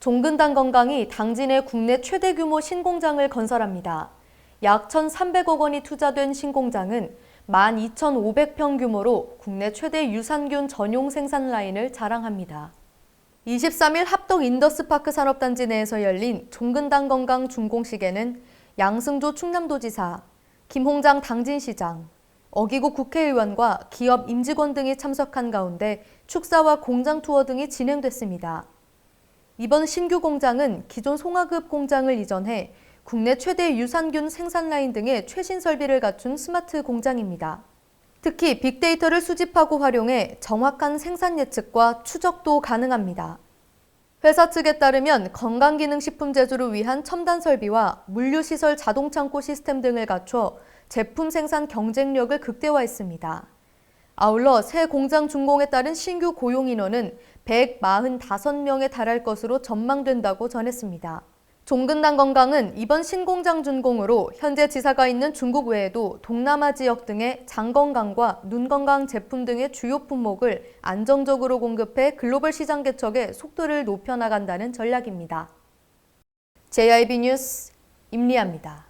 종근당 건강이 당진의 국내 최대 규모 신공장을 건설합니다. 약 1,300억 원이 투자된 신공장은 12,500평 규모로 국내 최대 유산균 전용 생산 라인을 자랑합니다. 23일 합동 인더스파크 산업단지 내에서 열린 종근당 건강 준공식에는 양승조 충남도지사, 김홍장 당진시장, 어기국 국회의원과 기업 임직원 등이 참석한 가운데 축사와 공장 투어 등이 진행됐습니다. 이번 신규 공장은 기존 송화급 공장을 이전해 국내 최대 유산균 생산 라인 등의 최신 설비를 갖춘 스마트 공장입니다. 특히 빅데이터를 수집하고 활용해 정확한 생산 예측과 추적도 가능합니다. 회사 측에 따르면 건강기능식품 제조를 위한 첨단 설비와 물류시설 자동창고 시스템 등을 갖춰 제품 생산 경쟁력을 극대화했습니다. 아울러 새 공장 준공에 따른 신규 고용 인원은 145명에 달할 것으로 전망된다고 전했습니다. 종근당 건강은 이번 신공장 준공으로 현재 지사가 있는 중국 외에도 동남아 지역 등의 장 건강과 눈 건강 제품 등의 주요 품목을 안정적으로 공급해 글로벌 시장 개척에 속도를 높여 나간다는 전략입니다. JIB 뉴스 임리아입니다.